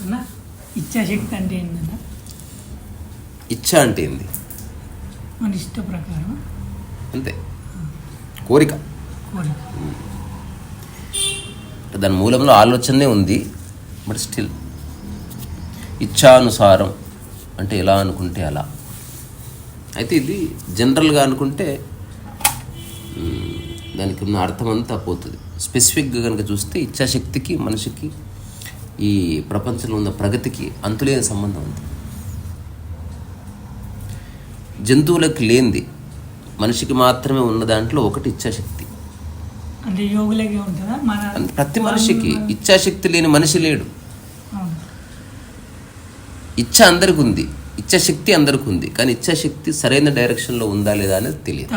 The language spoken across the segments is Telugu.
అన్న ఇచ్ఛాశక్తి అంటే ఏంటన్నా ఇచ్చ అంటే ఏంది? మన ఇష్ట ప్రకారం అంతే. కోరిక. కోరిక. దాని మూలంలో ఆలోచనే ఉంది బట్ స్టిల్. ఇచ్ఛానుసారం అంటే ఎలా అనుకుంటే అలా. అయితే ఇది జనరల్గా అనుకుంటే దానికి ఉన్న అర్థం అంతా పోతుంది. స్పెసిఫిక్గా కనుక చూస్తే ఇచ్ఛాశక్తికి మనిషికి ఈ ప్రపంచంలో ఉన్న ప్రగతికి అంతులేని సంబంధం ఉంది. జంతువులకు లేనిది మనిషికి మాత్రమే ఉన్న దాంట్లో ఒకటి అంత- ప్రతి మనిషికి ఇచ్ఛాశక్తి లేని మనిషి లేడు. ఇచ్చ అందరికి ఉంది ఇచ్ఛాశక్తి అందరికి ఉంది కానీ ఇచ్ఛాశక్తి సరైన డైరెక్షన్లో ఉందా లేదా అనేది తెలియదు.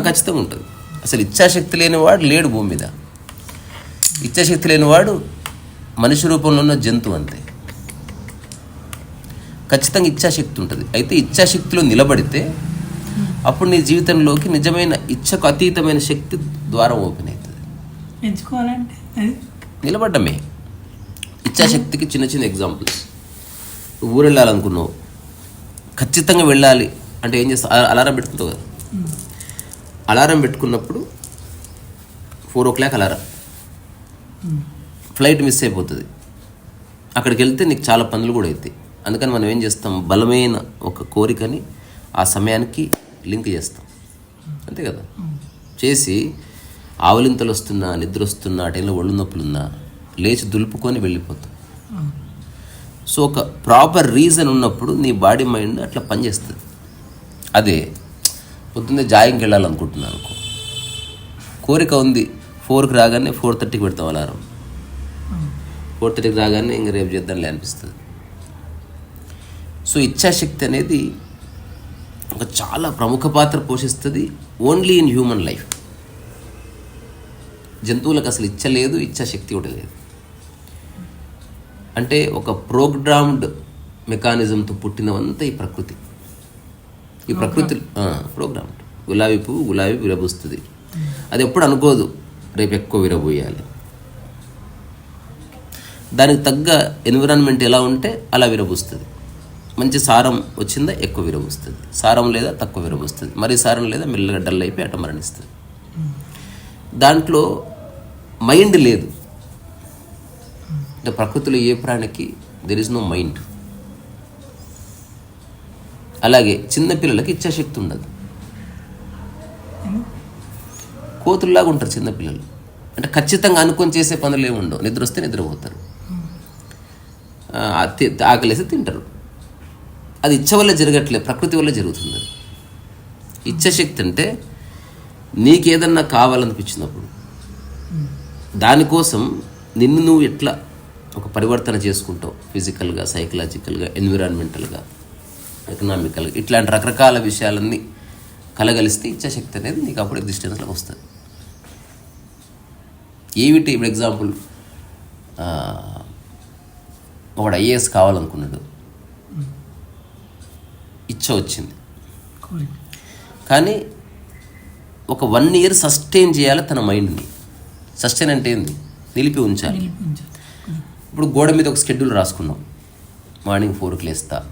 ఖచ్చితంగా ఉంటుంది. అసలు ఇచ్ఛాశక్తి లేనివాడు లేడు భూమి మీద. ఇచ్ఛాశక్తి లేనివాడు మనిషి రూపంలో ఉన్న జంతువు అంతే. ఖచ్చితంగా ఇచ్ఛాశక్తి ఉంటుంది. అయితే ఇచ్ఛాశక్తిలో నిలబడితే అప్పుడు నీ జీవితంలోకి నిజమైన ఇచ్చకు అతీతమైన శక్తి ద్వారం ఓపెన్ అవుతుంది. నిలబడ్డమే. ఇచ్ఛాశక్తికి చిన్న చిన్న ఎగ్జాంపుల్స్. ఊరు వెళ్ళాలనుకున్నావు ఖచ్చితంగా వెళ్ళాలి అంటే ఏం చేస్తావు అలా- అలారం పెట్టుకుంటావు కదా. అలారం పెట్టుకున్నప్పుడు four o'clock alarm. Flight miss అయిపోతుంది. అక్కడికి వెళ్తే నీకు చాలా పనులు కూడా అవుతాయి అందుకని మనం ఏం చేస్తాం? బలమైన ఒక కోరికని ఆ సమయానికి లింక్ చేస్తాం. అంతే కదా? చేసి ఆవలింతలు వస్తున్నా నిద్ర వస్తున్నా టైంలో ఒళ్ళు నొప్పులున్నా లేచి దులుపుకొని వెళ్ళిపోతాం. సో ఒక ప్రాపర్ రీజన్ ఉన్నప్పుడు నీ బాడీ మైండ్ అట్లా పనిచేస్తుంది. అదే పొద్దున్నే జాయింగ్కి వెళ్ళాలనుకుంటున్నాను అనుకో కోరిక ఉంది. ఫోర్కి రాగానే ఫోర్ థర్టీకి పెడతాం అలారం. ఫోర్ థర్టీకి రాగానే ఇంక రేపు చేద్దాంలే అనిపిస్తుంది. సో ఇచ్ఛాశక్తి అనేది ఒక చాలా ప్రముఖ పాత్ర పోషిస్తుంది ఓన్లీ ఇన్ హ్యూమన్ లైఫ్. జంతువులకు అసలు ఇచ్చలేదు ఇచ్చాశక్తి కూడా లేదు. అంటే ఒక ప్రోగ్రామ్డ్ మెకానిజంతో పుట్టినవంతా ఈ ప్రకృతి. ఈ ప్రకృతి ప్రోగ్రామ్. గులాబీ పువ్వు గులాబీ విరబూస్తుంది. అది ఎప్పుడు అనుకోదు. రేపు ఎక్కువ విరబోయాలి. దానికి తగ్గ ఎన్విరాన్మెంట్ ఎలా ఉంటే అలా విరబూస్తుంది. మంచి సారం వచ్చిందా ఎక్కువ విరబూస్తుంది. సారం లేదా తక్కువ విరబూస్తుంది. మరీ సారం లేదా మెల్లగా డల్ అయిపోయి అట మరణిస్తుంది. దాంట్లో మైండ్ లేదు. అంటే ప్రకృతిలో ఏ ప్రాణికి? దెర్ ఇస్ నో మైండ్ అలాగే చిన్నపిల్లలకి ఇచ్చాశక్తి ఉండదు. కోతుల్లాగా ఉంటారు చిన్నపిల్లలు అంటే ఖచ్చితంగా అనుకొని చేసే పనులు ఏమి ఉండవు. నిద్ర వస్తే నిద్రపోతారు ఆకలేసి తింటారు. అది ఇచ్చ వల్ల జరగట్లేదు ప్రకృతి వల్ల జరుగుతుంది అది. ఇచ్ఛాశక్తి అంటే నీకేదన్నా కావాలనిపించినప్పుడు దానికోసం నిన్ను నువ్వు ఎట్లా ఒక పరివర్తన చేసుకుంటావు? ఫిజికల్గా సైకలాజికల్గా ఎన్విరాన్మెంటల్గా. ఎకనామికల్గా ఇట్లాంటి రకరకాల విషయాలన్నీ కలగలిస్తే ఇచ్ఛాశక్తి అనేది నీకు అప్పుడు ఎగ్జిస్టెన్స్లోకి వస్తుంది. ఏమిటి ఇప్పుడు ఎగ్జాంపుల్ ఒకడు ఐఏఎస్ కావాలనుకున్నాడు. ఇచ్చ వచ్చింది. కానీ ఒక వన్ ఇయర్ సస్టైన్ చేయాలి తన మైండ్ని సస్టైన్ అంటే ఏంది? నిలిపి ఉంచాలి. ఇప్పుడు గోడ మీద ఒక స్కెడ్యూల్ రాసుకున్నాం. మార్నింగ్ ఫోర్కి లేస్తా.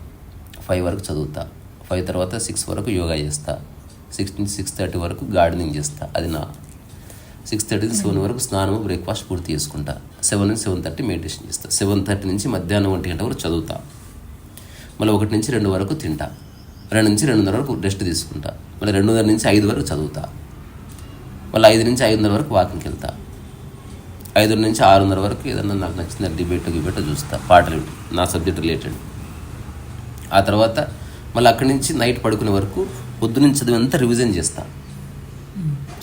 ఫైవ్ వరకు చదువుతా. ఫైవ్ తర్వాత సిక్స్ వరకు యోగా చేస్తా. సిక్స్ నుంచి సిక్స్ థర్టీ వరకు గార్డెనింగ్ చేస్తా. అది నా. సిక్స్ థర్టీ నుంచి సెవెన్ వరకు స్నానం బ్రేక్ఫాస్ట్ పూర్తి చేసుకుంటా. సెవెన్ నుంచి సెవెన్ థర్టీ మెడిటేషన్ చేస్తా. సెవెన్ థర్టీ నుంచి మధ్యాహ్నం ఒంటి గంట వరకు చదువుతా. మళ్ళీ ఒకటి నుంచి రెండు వరకు తింటా. రెండు నుంచి రెండున్నర వరకు రెస్ట్ తీసుకుంటా. మళ్ళీ రెండున్నర నుంచి ఐదు వరకు చదువుతా. మళ్ళీ ఐదు నుంచి ఐదున్నర వరకు వాకింగ్కి వెళ్తా. ఐదు నుంచి ఆరున్నర వరకు ఏదన్నా నాకు నచ్చిన డిబేట్ గిబేట్ చూస్తా. పాటలు నా సబ్జెక్ట్ రిలేటెడ్. ఆ తర్వాత మళ్ళీ అక్కడి నుంచి నైట్ పడుకునే వరకు పొద్దునుంచి చదివంతా రివిజన్ చేస్తా.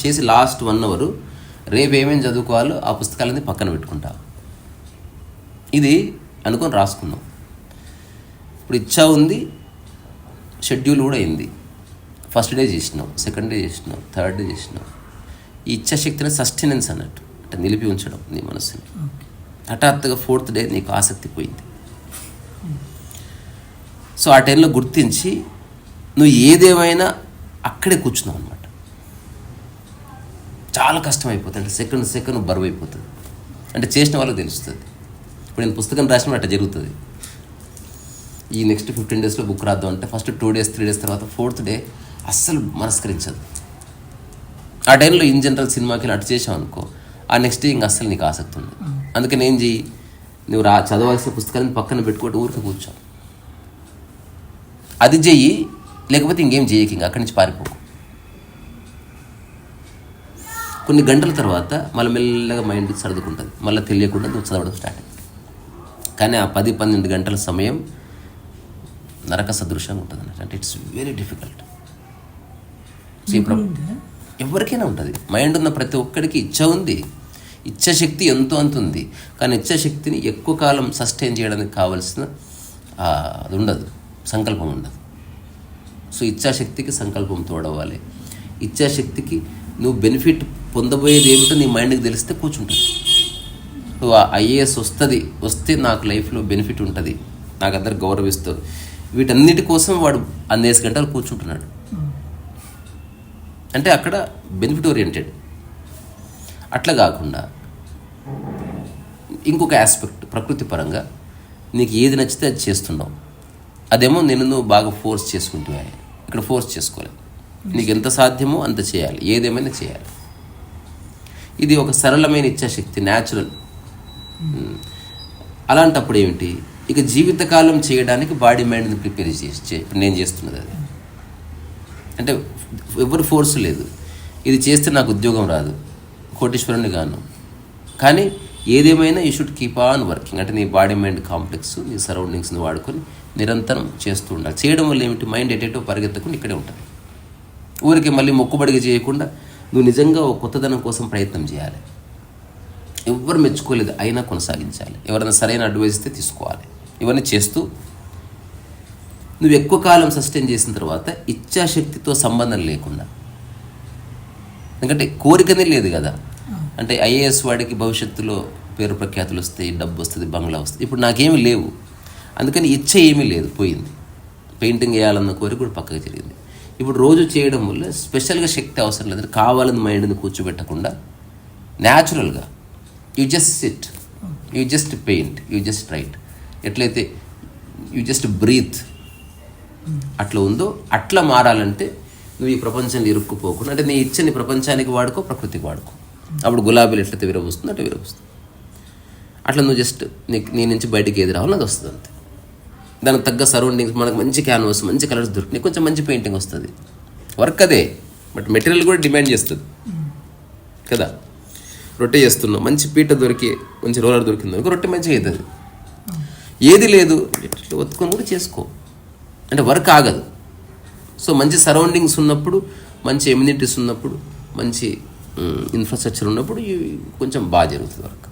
చేసి లాస్ట్ వన్ అవర్ రేపు ఏమేమి చదువుకోవాలో ఆ పుస్తకాలన్నీ పక్కన పెట్టుకుంటా. ఇది అనుకొని రాసుకున్నాం. ఇప్పుడు ఇచ్చా ఉంది షెడ్యూల్ కూడా అయింది. ఫస్ట్ డే చేసినాం సెకండ్ డే చేసినాం థర్డ్ డే చేసినాం. ఈ ఇచ్ఛాశక్తిని సస్టెనెన్స్ అన్నట్టు అంటే నిలిపి ఉంచడం నీ మనసుని. హఠాత్తుగా ఫోర్త్ డే నీకు ఆసక్తి పోయింది. సో ఆ టైంలో గుర్తించి నువ్వు ఏదేమైనా అక్కడే కూర్చున్నావు అనమాట చాలా కష్టం అయిపోతుంది అంటే సెకండ్ సెకండ్ బరువు అయిపోతుంది అంటే చేసిన వాళ్ళకి తెలుస్తుంది. ఇప్పుడు నేను పుస్తకం రాసిన అట్లా జరుగుతుంది. ఈ నెక్స్ట్ ఫిఫ్టీన్ డేస్లో బుక్ రాద్దాం అంటే first two days three days తర్వాత ఫోర్త్ డే అస్సలు మనస్కరించదు. ఆ టైంలో ఇన్ జనరల్ సినిమాకి అటు చేసావు అనుకో ఆ నెక్స్ట్ డే ఇంకా అస్సలు నీకు ఆసక్తి ఉంది అందుకని ఏం చెయ్యి? నువ్వు రా చదవాల్సిన పుస్తకాన్ని పక్కన పెట్టుకోవడం ఊరికి కూర్చో. అది చెయ్యి లేకపోతే ఇంకేం చేయకి ఇంకా అక్కడి నుంచి పారిపోకు. కొన్ని గంటల తర్వాత మళ్ళీ మెల్లగా మైండ్ సర్దుకుంటుంది. మళ్ళీ తెలియకుండా నువ్వు చదవడం స్టార్ట్ కానీ ఆ పది పన్నెండు గంటల సమయం నరక సదృశంగా ఉంటుంది అన్నట్టు. అంటే ఇట్స్ వెరీ డిఫికల్ట్ ఎవరికైనా ఉంటుంది. మైండ్ ఉన్న ప్రతి ఒక్కడికి ఇచ్చ ఉంది. ఇచ్ఛాశక్తి ఎంతో అంత ఉంది. కానీ ఇచ్ఛాశక్తిని ఎక్కువ కాలం సస్టైన్ చేయడానికి కావాల్సిన అది ఉండదు. సంకల్పం ఉండదు సో ఇచ్ఛాశక్తికి సంకల్పం తోడవాలి ఇచ్ఛాశక్తికి నువ్వు బెనిఫిట్ పొందబోయేది ఏమిటో నీ మైండ్కి తెలిస్తే కూర్చుంటుంది. నువ్వు ఐఏఎస్ వస్తుంది వస్తే నాకు లైఫ్లో బెనిఫిట్ ఉంటుంది నాకు అందరు గౌరవిస్తారు వీటన్నిటి కోసం వాడు అందేసి గంటలు కూర్చుంటున్నాడు. అంటే అక్కడ బెనిఫిట్ ఓరియంటెడ్. అట్లా కాకుండా ఇంకొక ఆస్పెక్ట్ ప్రకృతి పరంగా నీకు ఏది నచ్చితే అది చేస్తున్నావు. అదేమో నేను నువ్వు బాగా ఫోర్స్ చేసుకుంటున్నా ఇక్కడ ఫోర్స్ చేసుకోలేదు నీకు ఎంత సాధ్యమో అంత చేయాలి. ఏదేమైనా చేయాలి. ఇది ఒక సరళమైన ఇచ్ఛాశక్తి న్యాచురల్ అలాంటప్పుడు ఏమిటి? ఇక జీవితకాలం చేయడానికి బాడీ మైండ్ని ప్రిపేర్ చేసి నేను చేస్తున్నది అది. అంటే ఎవరు ఫోర్స్ లేదు. ఇది చేస్తే నాకు ఉద్యోగం రాదు. కోటీశ్వరుని గాను. కానీ ఏదేమైనా you should keep on working అంటే నీ బాడీ మైండ్ కాంప్లెక్స్ నీ సరౌండింగ్స్ని వాడుకొని నిరంతరం చేస్తూ ఉండాలి. చేయడం వల్ల ఏమిటి? మైండ్ ఎటేటో పరిగెత్తకుండా ఇక్కడే ఉంటుంది. ఊరికి మళ్ళీ మొక్కుబడిగా చేయకుండా నువ్వు నిజంగా ఒక కొత్తదనం కోసం ప్రయత్నం చేయాలి. ఎవ్వరు మెచ్చుకోలేదు అయినా కొనసాగించాలి. ఎవరైనా సరైన అడ్వైస్ ఇస్తే తీసుకోవాలి. ఇవన్నీ చేస్తూ నువ్వు ఎక్కువ కాలం సస్టైన్ చేసిన తర్వాత ఇచ్ఛాశక్తితో సంబంధం లేకుండా ఎందుకంటే కోరికనే లేదు కదా. అంటే ఐఏఎస్ వాడికి భవిష్యత్తులో పేరు ప్రఖ్యాతులు వస్తాయి డబ్బు వస్తుంది బంగ్లా వస్తుంది. ఇప్పుడు నాకేమి లేవు. అందుకని ఇచ్చ ఏమీ లేదు పోయింది. పెయింటింగ్ వేయాలన్న కోరిక కూడా పక్కకు జరిగింది. ఇప్పుడు రోజు చేయడం వల్ల స్పెషల్గా శక్తి అవసరం లేదు కావాలని మైండ్ని కూర్చోబెట్టకుండా న్యాచురల్గా you just sit you just paint you just write. ఎట్లయితే యూ జస్ట్ బ్రీత్ అట్లా ఉందో అట్లా మారాలంటే నువ్వు ఈ ప్రపంచంలో ఇరుక్కుపోకుండా అంటే నీ ఇచ్చని ప్రపంచానికి వాడుకో ప్రకృతికి వాడుకో. అప్పుడు గులాబీలు ఎట్లయితే విరవస్తుంది అట్లా విరవస్తుంది అట్లా నువ్వు జస్ట్ నీ నీ నుంచి బయటికి ఏది రావాలో అది వస్తుంది అంతే. దానికి తగ్గ సరౌండింగ్స్ మనకు మంచి క్యాన్వాస్ మంచి కలర్స్ దొరికినాయి. కొంచెం మంచి పెయింటింగ్ వస్తుంది. వర్క్ అదే బట్ మెటీరియల్ కూడా డిమాండ్ చేస్తుంది. కదా? రొట్టె చేస్తున్నావు మంచి పీట దొరికి మంచి రోలర్ దొరికింది అనుకో రొట్టె మంచిగా అవుతుంది ఏది లేదు ఒత్తుకొని కూడా చేసుకో. అంటే వర్క్ ఆగదు. సో మంచి సరౌండింగ్స్ ఉన్నప్పుడు మంచి ఎమ్యూనిటీస్ ఉన్నప్పుడు మంచి ఇన్ఫ్రాస్ట్రక్చర్ ఉన్నప్పుడు ఇవి కొంచెం బాగా జరుగుతుంది వర్క్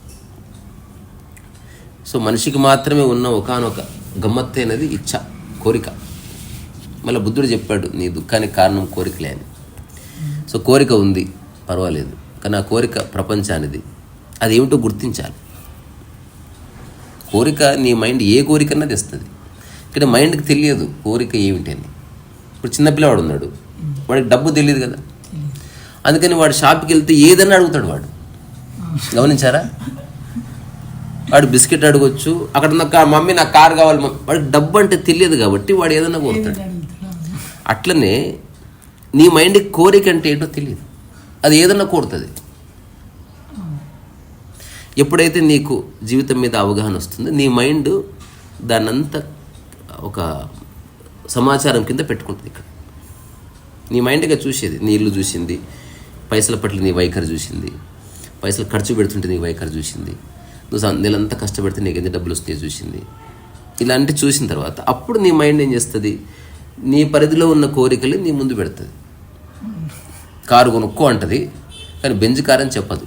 సో మనిషికి మాత్రమే ఉన్న ఒకనొక గమ్మత్తైనది ఇచ్చ కోరిక. మళ్ళీ బుద్ధుడు చెప్పాడు నీ దుఃఖానికి కారణం కోరికలే అని. సో కోరిక ఉంది పర్వాలేదు. కానీ ఆ కోరిక ప్రపంచానిది. అది ఏమిటో గుర్తించాలి. కోరిక నీ మైండ్ ఏ కోరికన్నా తెస్తుంది. ఇక్కడ మైండ్కి తెలియదు కోరిక ఏమిటి అని. ఇప్పుడు చిన్నపిల్లవాడు ఉన్నాడు. వాడికి డబ్బు తెలియదు కదా. అందుకని వాడు షాప్కి వెళ్తే ఏదన్నా అడుగుతాడు వాడు. గమనించారా? వాడు బిస్కెట్ అడగొచ్చు అక్కడ నాకు మమ్మీ నాకు కార్ కావాలి మమ్మీ వాడికి డబ్బు అంటే తెలియదు కాబట్టి వాడు ఏదన్నా కోరుతాడు అట్లనే నీ మైండ్కి కోరిక అంటే ఏంటో తెలియదు. అది ఏదన్నా కోరుతుంది ఎప్పుడైతే నీకు జీవితం మీద అవగాహన వస్తుందో నీ మైండ్ దాన్నంతా ఒక సమాచారం కింద పెట్టుకుంటుంది ఇక్కడ. నీ మైండ్గా చూసేది. నీ ఇల్లు చూసింది పైసల పట్ల నీ వైఖరి చూసింది పైసలు ఖర్చు పెడుతుంటే నీ వైఖరి చూసింది. నువ్వు నెలంతా కష్టపడితే నీకు ఎంత డబ్బులు వస్తాయో చూసింది. ఇలాంటి చూసిన తర్వాత అప్పుడు నీ మైండ్ ఏం చేస్తుంది? నీ పరిధిలో ఉన్న కోరికలు నీ ముందు పెడుతుంది. కారు కొనుక్కో అంటది కానీ బెంజ్ కార్ అని చెప్పదు.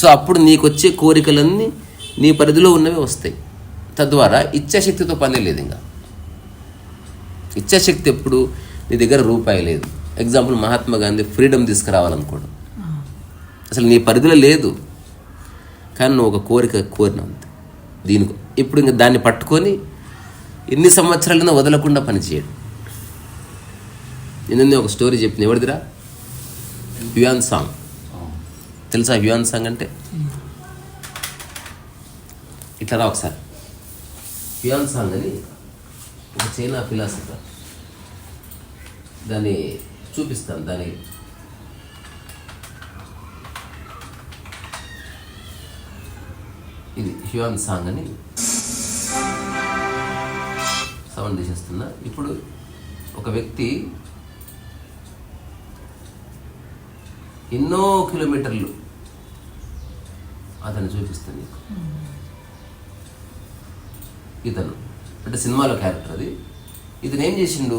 సో అప్పుడు నీకు వచ్చే కోరికలన్నీ నీ పరిధిలో ఉన్నవి వస్తాయి. తద్వారా ఇచ్ఛాశక్తితో పని లేదు ఇంకా ఇచ్ఛాశక్తి ఎప్పుడు నీ దగ్గర రూపాయి లేదు. ఎగ్జాంపుల్ మహాత్మా గాంధీ ఫ్రీడమ్ తీసుకురావాలనుకోడు. అసలు నీ పరిధిలో లేదు. కానీ నువ్వు ఒక కోరిక కోరిన అంతే దీనికి ఇప్పుడు ఇంకా దాన్ని పట్టుకొని ఎన్ని సంవత్సరాలైనా వదలకుండా పనిచేయడు నిన్న ఒక స్టోరీ చెప్పింది ఎవరిదిరా? Hiuen Tsang. తెలుసా హ్యూయాన్ సాంగ్ అంటే? ఇట్లా రా ఒకసారి. హ్యూయాన్ సాంగ్ అని ఒక చైనా ఫిలాసఫర్ దాన్ని చూపిస్తాను దాని ఇది హ్యూన్ సాంగ్ అని సౌండ్ తీసేస్తున్నా. ఇప్పుడు ఒక వ్యక్తి ఎన్నో కిలోమీటర్లు అతను చూపిస్తాను నీకు ఇతను అంటే సినిమాలో క్యారెక్టర్ అది. ఇతను ఏం చేసిండు?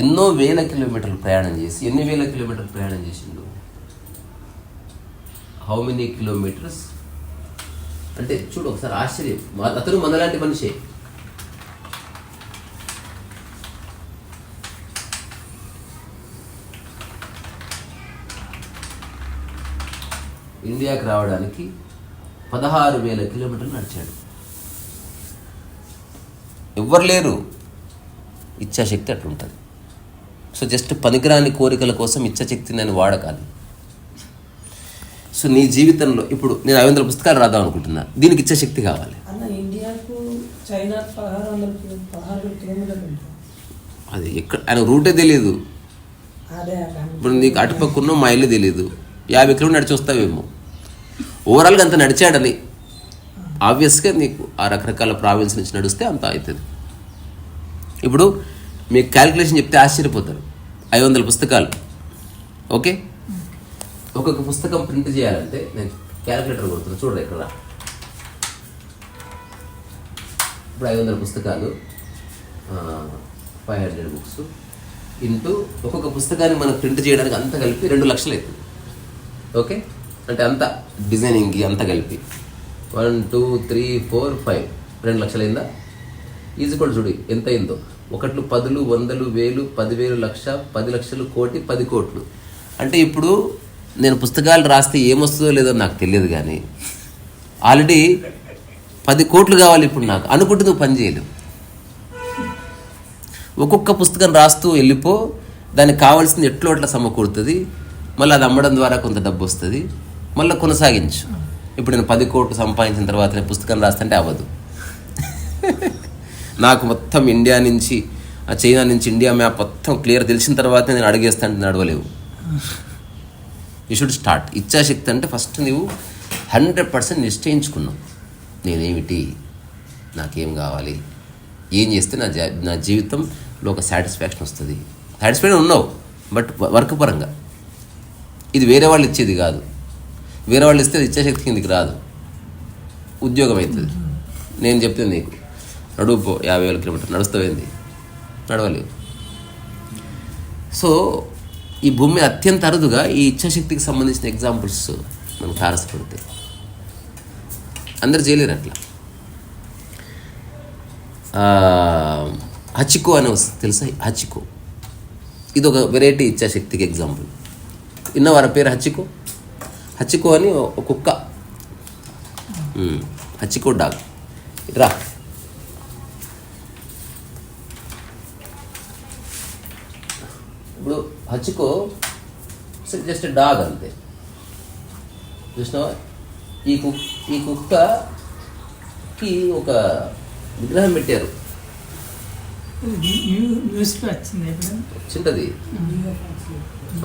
ఎన్నో వేల కిలోమీటర్లు ప్రయాణం చేసి ఎన్ని వేల కిలోమీటర్లు ప్రయాణం చేసిండు? హౌ మెనీ కిలోమీటర్స్ అంటే చూడు ఒకసారి ఆశ్చర్యం. అతను మనలాంటి మనిషే. ఇండియాకి రావడానికి పదహారు వేల కిలోమీటర్లు నడిచాడు. ఎవ్వరు లేరు. ఇచ్చాశక్తి అట్లుంటుంది. సో జస్ట్ పనికిరాని కోరికల కోసం ఇచ్ఛాశక్తిని నేను వాడకాలి. సో నీ జీవితంలో ఇప్పుడు నేను ఐదు వందల పుస్తకాలు రాద్దాం అనుకుంటున్నా. దీనికి ఇచ్ఛాశక్తి కావాలి. అన్న ఇండియాకు చైనా పదహారు వందల కిలో- పదహారు వేల కిలోమీటర్లు ఉంటుంది. అది ఎక్కడ ఆయన రూటే తెలియదు. ఇప్పుడు నీకు అటుపక్కన్న మా ఇల్లు తెలియదు యాభై కిలోమీటర్ నడిచి వస్తావేమో. ఓవరాల్గా అంత నడిచాడని. ఆబ్వియస్గా నీకు ఆ రకరకాల ప్రావిన్స్ నుంచి నడిస్తే అంత అవుతుంది. ఇప్పుడు మీకు క్యాలిక్యులేషన్ చెప్తే ఆశ్చర్యపోతారు. ఐదు వందల పుస్తకాలు. ఓకే ఒక్కొక్క పుస్తకం ప్రింట్ చేయాలంటే నేను క్యాలిక్యులేటర్ కొడుతున్నాను చూడండి ఇక్కడ. ఇప్పుడు ఐదు వందల పుస్తకాలు ఫైవ్ హండ్రెడ్ బుక్స్ ఇంటూ ఒక్కొక్క పుస్తకాన్ని మనం ప్రింట్ చేయడానికి అంత కలిపి రెండు లక్షలు అవుతుంది. ఓకే? అంటే అంత డిజైనింగ్కి అంత కలిపి. One two three four five రెండు లక్షలు అయిందా? ఈజీ కూడా చూడు ఎంత అయిందో. ఒకట్లు పదులు వందలు వేలు పదివేలు లక్ష పది లక్షలు కోటి పది కోట్లు. అంటే ఇప్పుడు నేను పుస్తకాలు రాస్తే ఏమొస్తుందో లేదో నాకు తెలియదు కానీ ఆల్రెడీ పది కోట్లు కావాలి ఇప్పుడు నాకు. అనుకుంటే నువ్వు పని చేయలేవు. ఒక్కొక్క పుస్తకం రాస్తూ వెళ్ళిపో దానికి కావాల్సింది ఎట్లో అట్లా సమకూరుతుంది మళ్ళీ అది అమ్మడం ద్వారా కొంత డబ్బు వస్తుంది మళ్ళీ కొనసాగించు. ఇప్పుడు నేను పది కోట్లు సంపాదించిన తర్వాత నేను పుస్తకం రాస్తుంటే అవ్వదు. నాకు మొత్తం ఇండియా నుంచి ఆ చైనా నుంచి ఇండియా మ్యాప్ మొత్తం క్లియర్ తెలిసిన తర్వాత నేను అడిగేస్తాను నడవలేవు. యూ షుడ్ స్టార్ట్ ఇచ్చాశక్తి అంటే ఫస్ట్ నువ్వు హండ్రెడ్ పర్సెంట్ నిశ్చయించుకున్నావు. నేనేమిటి? నాకేం కావాలి? ఏం చేస్తే నా జా నా జీవితంలో ఒక సాటిస్ఫాక్షన్ వస్తుంది? సాటిస్ఫైడ్ ఉన్నావు బట్ వర్క్ పరంగా. ఇది వేరే వాళ్ళు ఇచ్చేది కాదు. వేరే వాళ్ళు ఇస్తే ఇచ్చేశక్తి ఇచ్ఛాశక్తి కిందికి రాదు. ఉద్యోగం అవుతుంది. నేను చెప్తాను నీకు నడువుపో యాభై వేల కిలోమీటర్ నడుస్తావేంది? నడవలేవు. సో ఈ భూమి మీద అత్యంత అరుదుగా ఈ ఇచ్ఛాశక్తికి సంబంధించిన ఎగ్జాంపుల్స్ మనకు తారసపడతాయి అందరు చేయలేరు అట్లా. హచికో అనే తెలుసా? హచికో. ఇది ఒక వెరైటీ ఇచ్చాశక్తికి ఎగ్జాంపుల్ విన్నవారా పేరు హచికో? హచికో అని ఒక కుక్క. Hachiko dog. రా. హచికో జస్ట్ డాగ్ అంతే. చూసినావా? ఈ కుక్ ఈ కుక్కకి ఒక విగ్రహం పెట్టారు.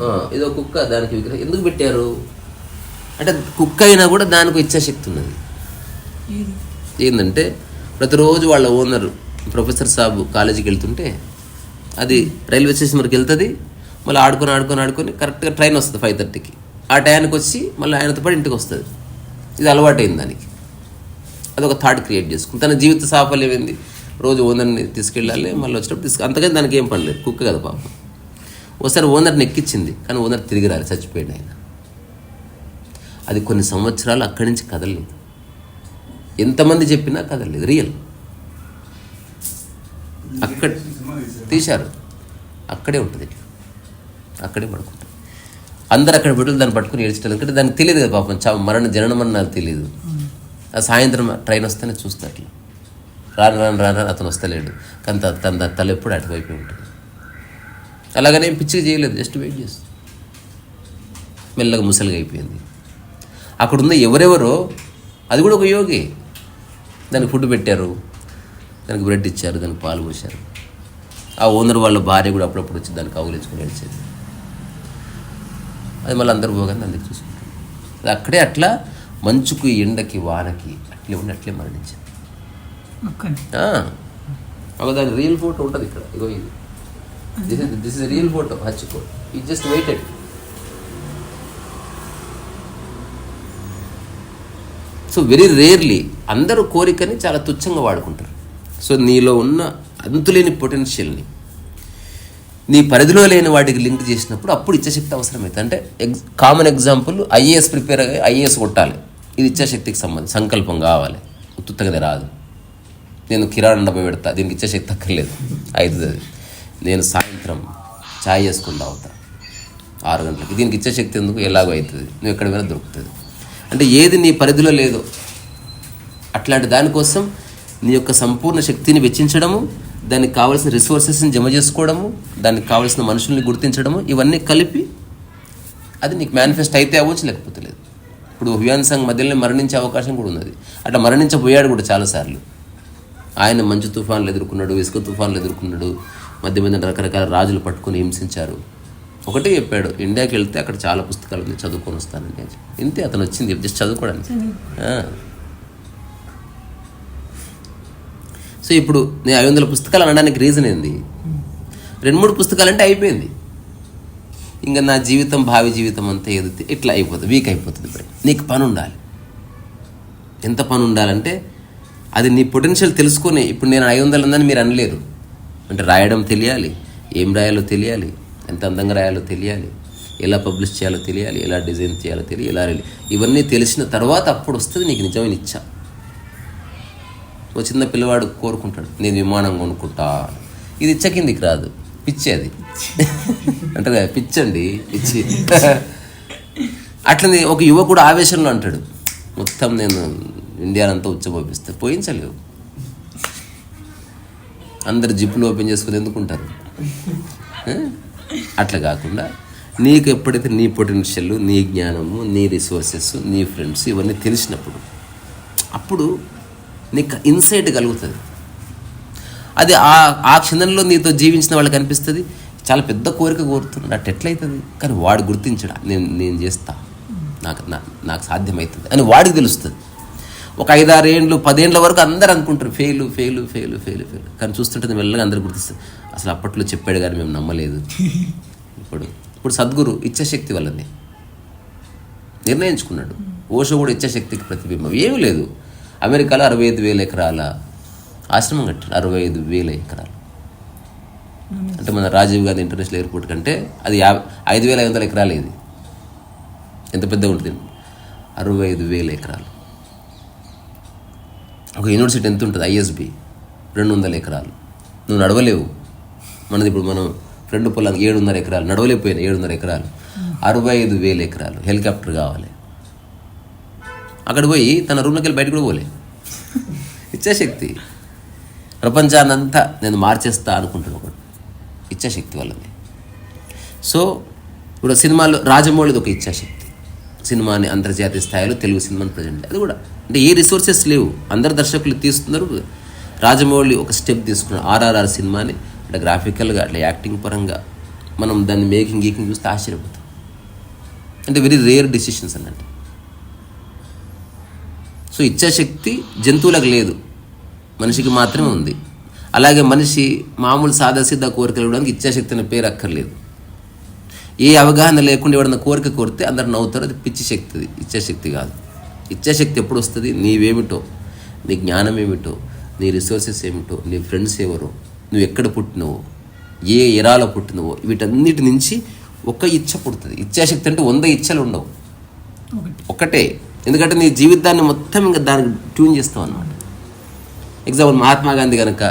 ఆ, ఇదో కుక్క దానికి విగ్రహం. ఎందుకు పెట్టారు? అంటే కుక్క అయినా కూడా దానికి ఇచ్ఛాశక్తి ఉన్నది. ఏంటంటే ప్రతిరోజు వాళ్ళ ఓనర్ ప్రొఫెసర్ సాబు కాలేజీకి వెళ్తుంటే అది రైల్వే స్టేషన్ వరకు వెళ్తుంది మళ్ళీ ఆడుకొని ఆడుకొని ఆడుకొని కరెక్ట్గా ట్రైన్ వస్తుంది ఫైవ్ థర్టీకి ఆ టైంకి వచ్చి మళ్ళీ ఆయనతో పాటు ఇంటికి వస్తుంది. ఇది అలవాటైంది దానికి. అదొక థాట్ క్రియేట్ చేసుకుని తన జీవిత సాఫల్యం ఏంది? రోజు ఓనర్ని తీసుకెళ్ళాలి మళ్ళీ వచ్చినప్పుడు తీసుకు అంతకని దానికి ఏం పని లేదు. కుక్క కదా పాపం. ఒకసారి ఓనర్ని ఎక్కించింది కానీ ఓనర్ తిరిగి రాలి చచ్చిపోయాడు ఆయన. అది కొన్ని సంవత్సరాలు అక్కడి నుంచి కదలలేదు. ఎంతమంది చెప్పినా కదలలేదు. రియల్ అక్కడ తీశారు. అక్కడే ఉంటుంది. అక్కడే పడుకుంటుంది అందరు అక్కడ బిడ్డలు దాన్ని పట్టుకుని ఏడ్చడం ఎందుకంటే దానికి తెలియదు కదా పాపం. చా మరణ జననం అని నాకు తెలియదు. ఆ సాయంత్రం ట్రైన్ వస్తేనే చూస్తా అట్లా. రాను రాను రాను రాను అతను వస్తలేడు. కానీ తన తల ఎప్పుడు అటువైపు ఉంటుంది. అలాగనే పిచ్చిగా చేయలేదు. జస్ట్ వెయిట్ చేస్తుంది మెల్లగా ముసలిగా అయిపోయింది. అక్కడున్న ఎవరెవరో అది కూడా ఒక యోగి. దానికి ఫుడ్ పెట్టారు. దానికి బ్రెడ్ ఇచ్చారు. దానికి పాలు పోశారు. ఆ ఓనర్ వాళ్ళ భార్య కూడా అప్పుడప్పుడు వచ్చి దానికి కౌగులించుకుని ఏడ్చేది. అది మళ్ళీ అందరూ పోగానే అందుకు చూసుకుంటారు. అది అక్కడే అట్లా మంచుకు ఎండకి వానకి అట్లే ఉండి అట్లే మరణించింది. ఒక దాని రియల్ ఫోటో ఉంటుంది ఇక్కడ. ఇగో ఇది. This is this is real photo Hachiko it just waited so very rarely అందరూ కోరికని చాలా తుచ్చంగా వాడుకుంటారు. సో నీలో ఉన్న అంతులేని పొటెన్షియల్ని నీ పరిధిలో లేని వాటికి లింక్ చేసినప్పుడు అప్పుడు ఇచ్చాశక్తి అవసరమైతే అంటే ex common example IAS prepare అయ్యి ఐఏఎస్ కొట్టాలి. ఇది ఇచ్చాశక్తికి సంబంధించి సంకల్పం కావాలి. ఉత్తుత్తగది రాదు. నేను కిరాణా డబ్బా పెడతా దీనికి ఇచ్చాశక్తి అక్కర్లేదు అవుతుంది అది. నేను సాయంత్రం ఛాయ్ చేసుకుని తాగుతా. ఆరు గంటలకి. దీనికి ఇచ్చాశక్తి ఎందుకు? ఎలాగో అవుతుంది నువ్వు ఎక్కడ పోయినా దొరుకుతుంది? అంటే ఏది నీ పరిధిలో లేదో అట్లాంటి దానికోసం నీ యొక్క సంపూర్ణ శక్తిని వెచ్చించడము దానికి కావలసిన రిసోర్సెస్ని జమ చేసుకోవడము దానికి కావలసిన మనుషుల్ని గుర్తించడము ఇవన్నీ కలిపి అది నీకు మేనిఫెస్ట్ అయితే అవ్వచ్చు లేకపోతే లేదు. ఇప్పుడు హ్యుయాన్ సంగ్ మధ్యలో మరణించే అవకాశం కూడా ఉన్నది. అట్లా మరణించబోయాడు కూడా చాలాసార్లు. ఆయన మంచు తుఫాన్లు ఎదుర్కొన్నాడు ఇసుక తుఫాన్లు ఎదుర్కొన్నాడు మధ్య మధ్య రకరకాల రాజులు పట్టుకొని హింసించారు. ఒకటే చెప్పాడు ఇండియాకి వెళ్తే అక్కడ చాలా పుస్తకాలు చదువుకొని చెప్పి. ఇంతే అతను వచ్చింది జస్ట్ చదువుకోవడానికి. సో ఇప్పుడు నేను ఐదు వందల పుస్తకాలు అనడానికి రీజన్ ఏంది? రెండు మూడు పుస్తకాలు అంటే అయిపోయింది. ఇంకా నా జీవితం భావి జీవితం అంతా ఎదిగితే ఇట్లా అయిపోతుంది? వీక్ అయిపోతుంది ఇప్పుడు. నీకు పని ఉండాలి ఎంత పని ఉండాలంటే అది నీ పొటెన్షియల్ తెలుసుకొని. ఇప్పుడు నేను ఐదు వందలు ఉందని మీరు అనలేరు అంటే రాయడం తెలియాలి. ఏం రాయాలో తెలియాలి. ఎంత అందంగా రాయాలో తెలియాలి. ఎలా పబ్లిష్ చేయాలో తెలియాలి. ఎలా డిజైన్ చేయాలో తెలియాలి. ఎలా ఇవన్నీ తెలిసిన తర్వాత అప్పుడు వస్తుంది నీకు నిజమైన ఇచ్చా. ఓ చిన్న పిల్లవాడు కోరుకుంటాడు నేను విమానం కొనుక్కుంటా ఇది ఇచ్చ కిందికి రాదు పిచ్చి అది. అంటే పిచ్చండి పిచ్చి. అట్లనే ఒక యువకుడు ఆవేశంలో అంటాడు మొత్తం నేను ఇండియానంతా ఉచ్చబోపిస్తే పోయించలేవు. అందరు జిప్పులు ఓపెన్ చేసుకుని ఎందుకుంటారు? అట్లా కాకుండా నీకు ఎప్పుడైతే నీ పొటెన్షియల్ నీ జ్ఞానము నీ రిసోర్సెస్ నీ ఫ్రెండ్స్ ఇవన్నీ తెలిసినప్పుడు అప్పుడు నీకు ఇన్సైట్ కలుగుతుంది. అది ఆ ఆ క్షణంలో నీతో జీవించిన వాళ్ళకి అనిపిస్తుంది. చాలా పెద్ద కోరిక కోరుతున్నాడు. అట్ ఎట్లయితుంది? కానీ వాడు గుర్తించడా? నేను నేను చేస్తా. నాకు నా- నాకు సాధ్యమవుతుంది అని వాడికి తెలుస్తుంది. ఒక ఐదారేండ్లు పదేండ్ల వరకు అందరు అనుకుంటారు. Fail fail fail fail fail. కానీ చూస్తుంటే మెల్లగా అందరు గుర్తిస్తారు అసలు అప్పట్లో చెప్పాడు కానీ మేము నమ్మలేదు. ఇప్పుడు ఇప్పుడు సద్గురు ఇచ్చాశక్తి వల్లనే నిర్ణయించుకున్నాడు. ఓషో కూడా ఇచ్ఛాశక్తికి ప్రతిబింబం. ఏమీ లేదు. అమెరికాలో అరవై ఐదు వేల ఎకరాల ఆశ్రమం కట్టాడు అరవై ఐదు వేల ఎకరాలు. అంటే మన రాజీవ్ గాంధీ ఇంటర్నేషనల్ ఎయిర్పోర్ట్ కంటే అది యాభై ఐదు వేల ఐదు వందల ఎకరాలు ఇది. ఎంత పెద్దగా ఉంటుంది? అరవై ఐదు వేల ఎకరాలు. ఒక యూనివర్సిటీ ఎంత ఉంటుంది? ఐఎస్బి రెండు వందల ఎకరాలు. నువ్వు నడవలేవు. మనది ఇప్పుడు మనం ఫ్రెండ్ పొలానికి ఏడున్నర ఎకరాలు నడవలేకపోయినా ఏడున్నర ఎకరాలు. అరవై ఐదు వేల ఎకరాలు. హెలికాప్టర్ కావాలి. అక్కడ పోయి తన రూమ్లోకి వెళ్ళి బయటకు కూడా పోలే. ఇచ్చాశక్తి ప్రపంచాన్నంతా నేను మార్చేస్తా అనుకుంటున్నాను ఒకడు. ఇచ్చాశక్తి వల్లనే. సో ఇప్పుడు సినిమాలో రాజమౌళిది ఒక ఇచ్చాశక్తి సినిమాని అంతర్జాతీయ స్థాయిలో తెలుగు సినిమాని ప్రజెంట్. అది కూడా. అంటే ఏ రిసోర్సెస్ లేవు. అందరు దర్శకులు తీస్తున్నారు. రాజమౌళి ఒక స్టెప్ తీసుకున్నారు ఆర్ఆర్ఆర్ సినిమాని. అంటే గ్రాఫికల్గా అట్లా యాక్టింగ్ పరంగా మనం దాన్ని మేకింగ్ గీకింగ్ చూస్తే ఆశ్చర్యపోతాం. అంటే వెరీ రేర్ డిసిషన్స్ అన్నట్టు. సో ఇచ్ఛాశక్తి జంతువులకు లేదు. మనిషికి మాత్రమే ఉంది. అలాగే మనిషి మామూలు సాదాసీదా కోరికలు ఇవ్వడానికి ఇచ్ఛాశక్తి అనే పేరు అక్కర్లేదు. ఏ అవగాహన లేకుండా ఎవడన్నా కోరిక కోరితే అందరు నవ్వుతారు. అది పిచ్చి శక్తి అది. ఇచ్ఛాశక్తి కాదు. ఇచ్ఛాశక్తి ఎప్పుడు వస్తుంది? నీవేమిటో? నీ జ్ఞానం ఏమిటో? నీ రిసోర్సెస్ ఏమిటో? నీ ఫ్రెండ్స్ ఎవరో? నువ్వు ఎక్కడ పుట్టినవో? ఏ ఎరాలో పుట్టినవో? వీటన్నిటి నుంచి ఒక ఇచ్చ పుడుతుంది. ఇచ్ఛాశక్తి అంటే వంద ఇచ్చలు ఉండవు. ఒకటి. ఒక్కటే ఎందుకంటే నీ జీవితాన్ని మొత్తం ఇంకా దానికి ట్యూన్ చేస్తావు అనమాట ఎగ్జాంపుల్ మహాత్మా గాంధీ కనుక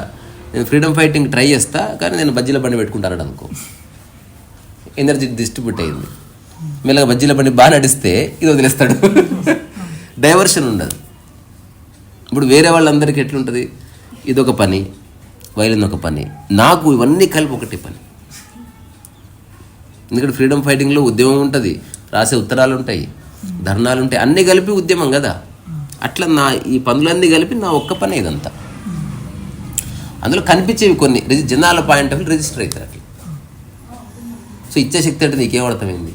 నేను ఫ్రీడమ్ ఫైటింగ్ ట్రై చేస్తా కానీ నేను బజ్జీల బండి పెట్టుకుంటాను అనుకో. ఎనర్జీ డిస్ట్రిబ్యూట్ అయింది. మెల్లగా బజ్జీల బండి బాగా నడిస్తే ఇది వదిలేస్తాడు. డైవర్షన్ ఉండదు. ఇప్పుడు వేరే వాళ్ళందరికీ ఎట్లుంటుంది? ఇదొక పని వైలిన్ ఒక పని నాకు ఇవన్నీ కలిపి ఒకటి పని. ఎందుకంటే ఫ్రీడమ్ ఫైటింగ్లో ఉద్యమం ఉంటుంది రాసే ఉత్తరాలు ఉంటాయి. ధర్నాలు ఉంటాయి అన్నీ కలిపి ఉద్యమం కదా. అట్లా నా ఈ పనులన్నీ కలిపి నా ఒక్క పని ఇదంతా. అందులో కనిపించేవి కొన్ని రిజి- జనాల పాయింట్ ఆఫ్ రిజిస్టర్ అవుతారు అట్లా. సో ఇచ్చాశక్తి అంటే నీకేం అర్థమైంది?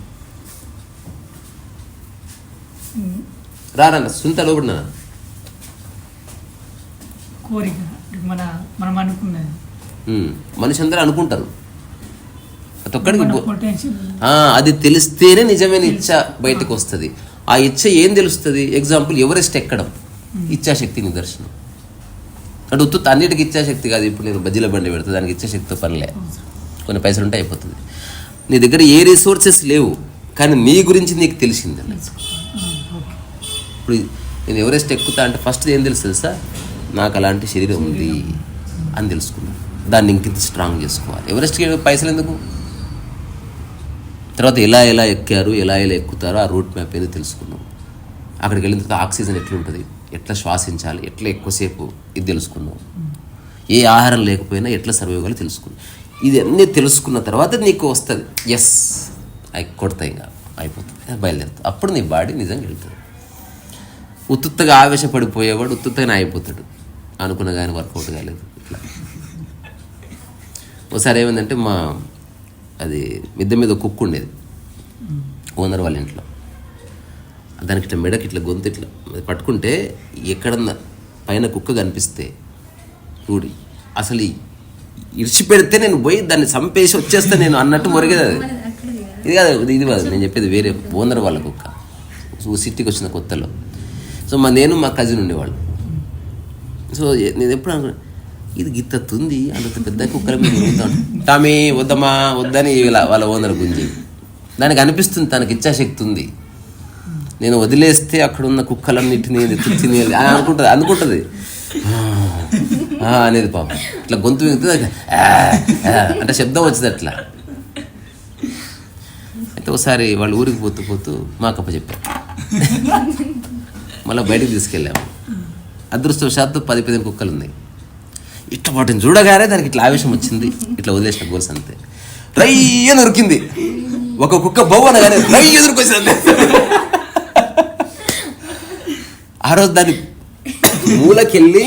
రానన్న సుంత లోపడినా కోరిక మన మనం అనుకున్నది. మనిషి అందరూ అనుకుంటారు. ప్రతి ఒక్కడికి అది తెలిస్తేనే నిజమైన ఇచ్చ బయటకు వస్తుంది ఆ ఇచ్చ ఏం తెలుస్తుంది? ఎగ్జాంపుల్ ఎవరెస్ట్ ఎక్కడం. ఇచ్చాశక్తి నిదర్శనం. అంటే ఉత్తు అన్నిటికీ ఇచ్చాశక్తి కాదు. ఇప్పుడు నేను బజ్జీల బండి పెడతా దానికి ఇచ్చాశక్తితో పనిలే కొన్ని పైసలు ఉంటే అయిపోతుంది. నీ దగ్గర ఏ రిసోర్సెస్ లేవు. కానీ నీ గురించి నీకు తెలిసింది. ఇప్పుడు నేను ఎవరెస్ట్ ఎక్కుతా అంటే ఫస్ట్ ఏం తెలుసు తెలుసా నాకు అలాంటి శరీరం ఉంది అని తెలుసుకున్నాను దాన్ని ఇంకింత స్ట్రాంగ్ చేసుకోవాలి. ఎవరెస్ట్కి పైసలు ఎందుకు? తర్వాత ఎలా ఎలా ఎక్కారు ఎలా ఎలా ఎక్కుతారో ఆ రూట్ మ్యాప్ ఏదో తెలుసుకున్నాం. అక్కడికి వెళ్ళిన తర్వాత ఆక్సిజన్ ఎట్లుంటుంది ఎట్లా శ్వాసించాలి ఎట్లా ఎక్కువసేపు ఇది తెలుసుకున్నాం. ఏ ఆహారం లేకపోయినా ఎట్లా సర్వే అవ్వాలో తెలుసుకున్నాం. ఇది అన్నీ తెలుసుకున్న తర్వాత నీకు వస్తుంది ఎస్ అవి కొడతాయి ఇంకా అయిపోతుంది బయలుదేరుతుంది అప్పుడు నీ బాడీ నిజంగా వెళ్తుంది. ఉత్తుత్తగా ఆవేశపడిపోయేవాడు ఉత్తుత్తగానే అయిపోతాడు అనుకున్న కానీ వర్కౌట్ కాలేదు ఇట్లా. ఒకసారి ఏమైందంటే మా అది మిద్దె మీద ఒక ఉండేది. ఓనర్ వాళ్ళ ఇంట్లో. దానికి ఇట్లా మెడకి ఇట్లా గొంతు ఇట్లా అది పట్టుకుంటే ఎక్కడన్నా పైన కుక్క కనిపిస్తే చూడి అసలు ఇడిచి పెడితే నేను పోయి దాన్ని చంపేసి వచ్చేస్తా నేను అన్నట్టు మొరిగేది అది. ఇది కాదు ఇది- కాదు నేను చెప్పేది వేరే ఓనర్ వాళ్ళ కుక్క. సో సిటీకి వచ్చిన కొత్తలో. సో మా నేను మా కజిన్ ఉండేవాళ్ళు. సో నేను ఎప్పుడు అనుకున్నాను ఇది గిత్త తుంది అంత పెద్ద కుక్కల మీద తిరుగుతాడు టామీ వద్దమ్మా వద్దని ఇలా వాళ్ళ ఓనర్ గుంజి. దానికి అనిపిస్తుంది తనకి ఇచ్చాశక్తి ఉంది. నేను వదిలేస్తే అక్కడ ఉన్న కుక్కలన్నిటిని తిని అని అనుకుంటుంది అనుకుంటుంది. అనేది పాపం. ఇట్లా గొంతు వింటుంది అంటే శబ్దం వచ్చింది అట్లా. అయితే ఒకసారి వాళ్ళు ఊరికి పోతూ పోతూ మా కప్ప చెప్పారు. మళ్ళీ బయటికి తీసుకెళ్ళాము. అదృష్టవశాత్తు పది పదిహేను కుక్కలు ఉన్నాయి. ఇట్లా వాటిని చూడగానే దానికి ఇట్లా ఆవేశం వచ్చింది. ఇట్లా వదిలేసిన గోల్స్ అంతే. రయ్య దొరికింది ఒక కుక్క బొవ్వ అనగానే రయ్య దొరికొచ్చింది అంతే. ఆ రోజు దాని మూలకెళ్ళి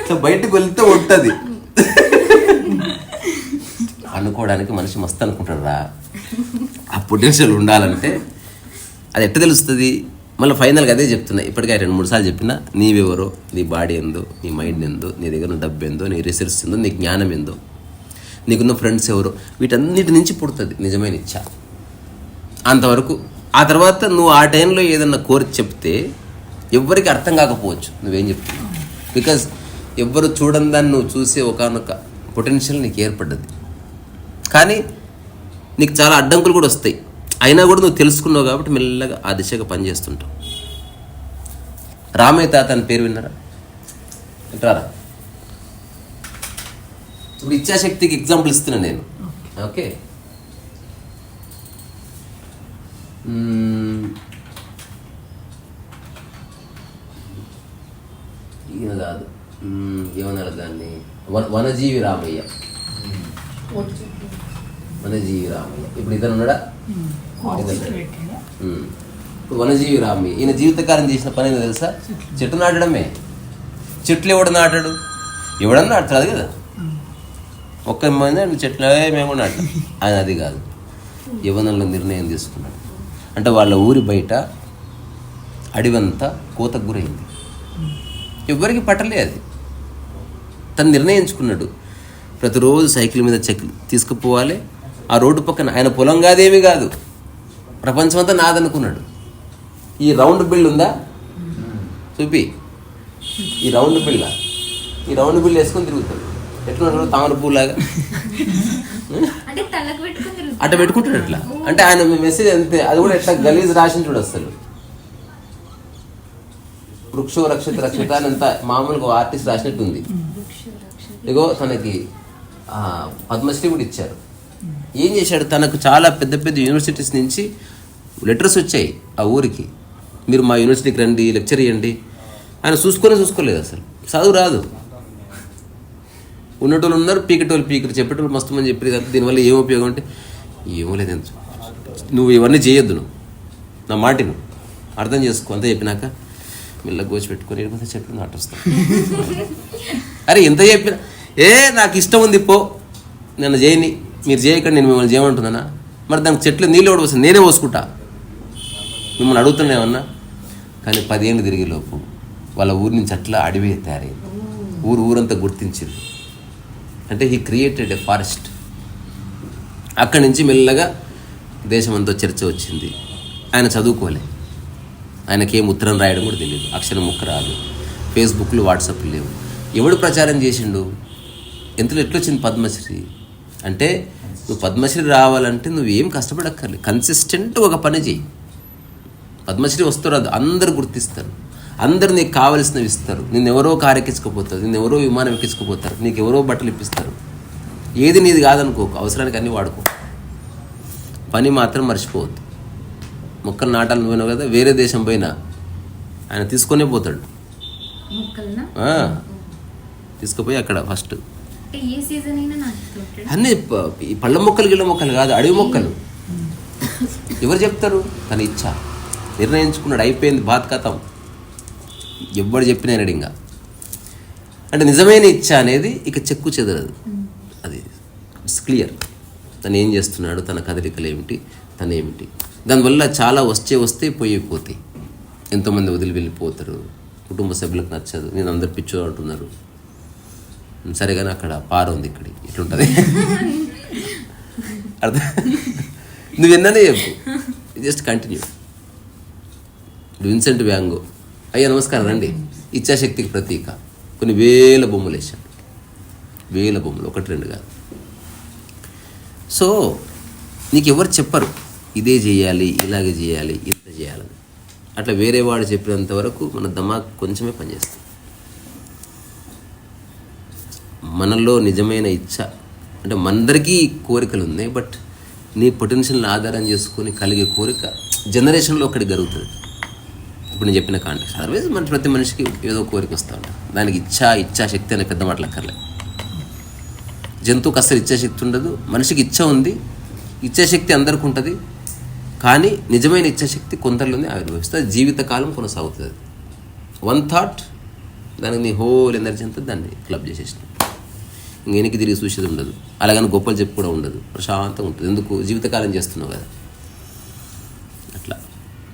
ఇట్లా బయటకు వెళ్తే ఉంటుంది. అనుకోవడానికి మనిషి మస్తు అనుకుంటాడు రా. ఆ పొటెన్షియల్ ఉండాలంటే అది ఎట్ట తెలుస్తుంది? మళ్ళీ ఫైనల్గా అదే చెప్తున్నా. ఇప్పటికే రెండు మూడు సార్లు చెప్పినా నీవెవరో? నీ బాడీ ఎందో? నీ మైండ్ ఎందో? నీ దగ్గర ఉన్న డబ్బు ఎందో? నీ రీసెర్చ్ ఎందో? నీ జ్ఞానం ఏందో నీకున్న ఫ్రెండ్స్ ఎవరో? వీటన్నిటి నుంచి పుడుతుంది నిజమైన ఇచ్చ. అంతవరకు ఆ తర్వాత నువ్వు ఆ టైంలో ఏదన్నా కోరి చెప్తే ఎవ్వరికి అర్థం కాకపోవచ్చు. నువ్వేం చెప్తున్నావు? బికాజ్ ఎవ్వరు చూడని దాన్ని నువ్వు చూసే ఒకనొక పొటెన్షియల్ నీకు ఏర్పడ్డది. కానీ నీకు చాలా అడ్డంకులు కూడా వస్తాయి. అయినా కూడా నువ్వు తెలుసుకున్నావు కాబట్టి మెల్లగా ఆ దిశగా పనిచేస్తుంటావు రామయ్య తాత అని పేరు విన్నారా? వింటారా ఇప్పుడు ఇచ్చాశక్తికి ఎగ్జాంపుల్ ఇస్తున్నా నేను. ఓకే. ఈయన కాదు. ఏమన్నారు దాన్ని? వనజీవి రామయ్య. వనజీవి. రామయ్య. ఇప్పుడు ఇతను ఉన్నాడా. ఇప్పుడు వనజీవి రామయ్య ఈయన జీవితకాలం చేసిన పని ఏదో తెలుసా? చెట్టు నాటడమే. చెట్లు ఎవడు నాటాడు? ఎవడన్నా నాటుతాడు కదా? ఒక్క మంది చెట్లు మేము కూడా నాటాం ఆయన అది కాదు. యవనంలో నిర్ణయం తీసుకున్నాడు. అంటే వాళ్ళ ఊరి బయట అడివంతా కోతకు గురైంది. ఎవ్వరికి పట్టలే అది. తను నిర్ణయించుకున్నాడు. ప్రతిరోజు సైకిల్ మీద చెక్ తీసుకుపోవాలి. ఆ రోడ్డు పక్కన ఆయన పొలం కాదేమీ కాదు. ప్రపంచమంతా నాదనుకున్నాడు. ఈ రౌండ్ బిల్ ఉందా? చూపి. ఈ రౌండ్ బిల్ల? ఈ రౌండ్ బిల్ వేసుకొని తిరుగుతాడు. ఎట్లున్నాడు తామర పూలాగా. అట్ట పెట్టుకుంటాడు అట్లా. అంటే ఆయన మెసేజ్ అంతే అది కూడా ఎట్లా గలీజ్ రాసిన చూడు అసలు. వృక్షో రక్షిత రక్షిత అని అంత మామూలుగా ఆర్టిస్ట్ రాసినట్టు ఉంది ఇగో తనకి పద్మశ్రీ కూడా ఇచ్చారు. ఏం చేశాడు? తనకు చాలా పెద్ద పెద్ద యూనివర్సిటీస్ నుంచి లెటర్స్ వచ్చాయి ఆ ఊరికి. మీరు మా యూనివర్సిటీకి రండి లెక్చర్ ఇవ్వండి ఆయన చూసుకొని చూసుకోలేదు అసలు. చదువు రాదు. ఉన్నటోళ్ళు ఉన్నారు పీకటోళ్ళు పీకరు. చెప్పేటోళ్ళు మస్తు మంది చెప్పారు కదా దీనివల్ల ఏం ఉపయోగం అంటే ఏమో లేదు నువ్వు ఇవన్నీ చేయొద్దు నువ్వు. నా మాటిను. అర్థం చేసుకో అంతా చెప్పినాక మెల్ల గోచి పెట్టుకొని ఎడుకుంటే చెట్లు నాటొస్తాను అరే ఎంత చెప్పిన ఏ నాకు ఇష్టం ఉంది పో. నన్ను చేయని మీరు చేయకండి నేను మిమ్మల్ని చేయమంటుందన్నా మరి దానికి చెట్లు నీళ్ళు కూడా వస్తుంది నేనే పోసుకుంటా. మిమ్మల్ని అడుగుతున్నా ఏమన్నా? కానీ పదేళ్ళు తిరిగే లోపు వాళ్ళ ఊరి నుంచి అట్లా అడవి తయారైంది. ఊరు ఊరంతా గుర్తించింది. అంటే హీ క్రియేటెడ్ ఎ ఫారెస్ట్ అక్కడి నుంచి మెల్లగా దేశమంతా చర్చ వచ్చింది. ఆయన చదువుకోలే. ఆయనకేం ఉత్తరం రాయడం కూడా తెలియదు. అక్షరం ముక్క రాదు. ఫేస్బుక్లు వాట్సాప్లు లేవు. ఎవడు ప్రచారం చేసిండు? ఎంతలో ఎట్లొచ్చింది పద్మశ్రీ? అంటే నువ్వు పద్మశ్రీ రావాలంటే నువ్వు ఏం కష్టపడక్కర్లేదు కన్సిస్టెంట్ ఒక పని చేయి పద్మశ్రీ వస్తారు అది అందరు గుర్తిస్తారు. అందరు నీకు కావలసినవి ఇస్తారు. నిన్ను ఎవరో కారు ఎక్కించుకుపోతారు. నిన్ను ఎవరో విమానం ఎక్కించుకుపోతారు. నీకు ఎవరో బట్టలు ఇప్పిస్తారు. ఏది నీది కాదనుకోకు అవసరానికి అన్నీ వాడుకో. పని మాత్రం మర్చిపోవద్దు. మొక్కలు నాటాలని పోయినావు కదా వేరే దేశం పోయినా ఆయన తీసుకొనే పోతాడు. తీసుకుపోయి అక్కడ ఫస్ట్ అన్ని అన్నీ ప- ఈ పళ్ళ మొక్కలు గిళ్ళ మొక్కలు కాదు అడవి మొక్కలు. ఎవరు చెప్తారు? తన ఇచ్చ. నిర్ణయించుకున్నాడు అయిపోయింది బాత్ కథం ఎవ్వడు చెప్పినా ఇంకా. అంటే నిజమైన ఇచ్చ అనేది ఇక చెక్కు చెదరదు. అది ఇట్స్ క్లియర్. తను ఏం చేస్తున్నాడు? తన కదలికలు ఏమిటి? తను ఏమిటి? దానివల్ల చాలా వస్తే వస్తే పోయిపోతాయి ఎంతోమంది వదిలి వెళ్ళిపోతారు. కుటుంబ సభ్యులకు నచ్చదు. నేను అందరు పిచ్చో అంటున్నారు. సరే కానీ అక్కడ పార ఉంది ఇక్కడ ఇట్లుంటుంది. అర్థం? నువ్వు ఎన్ననే చెప్పు. జస్ట్ కంటిన్యూ విన్సెంట్ వ్యాంగో అయ్యా నమస్కారం రండి. ఇచ్ఛాశక్తికి ప్రతీక. కొన్ని వేల బొమ్మలు వేశాడు. వేల బొమ్మలు ఒకటి రెండు కాదు. సో నీకు ఎవరు చెప్పరు ఇదే చేయాలి ఇలాగే చేయాలి ఇంత చేయాలని. అట్లా వేరే వాడు చెప్పినంత వరకు మన దమాక్ కొంచెమే పనిచేస్తుంది. మనలో నిజమైన ఇచ్చ. అంటే మనందరికీ కోరికలు ఉన్నాయి బట్ నీ పొటెన్షియల్ని ఆధారం చేసుకొని కలిగే కోరిక జనరేషన్లో ఒకటి జరుగుతుంది. ఇప్పుడు నేను చెప్పిన కాంటెక్స్ అదర్వైజ్ మన ప్రతి మనిషికి ఏదో కోరిక వస్తూ ఉంటుంది. దానికి ఇచ్చా ఇచ్చాశక్తి అనే పెద్ద మాటలు అక్కర్లే. జంతువుకి అసలు ఇచ్చాశక్తి ఉండదు. మనిషికి ఇచ్చ ఉంది. ఇచ్చాశక్తి అందరికి ఉంటుంది. కానీ నిజమైన ఇచ్చాశక్తి కొందరిలోనే ఆవిర్భవిస్తుంది జీవితకాలం కొనసాగుతుంది. వన్ థాట్ దానికి నీ హోల్ ఎనర్జీ అంతా దాన్ని క్లబ్ చేసేసినాం వెనక్కి తిరిగి చూసేది ఉండదు. అలాగని గొప్పలు చెప్పు కూడా ఉండదు. ప్రశాంతంగా ఉంటుంది. ఎందుకు? జీవితకాలం చేస్తున్నావు కదా.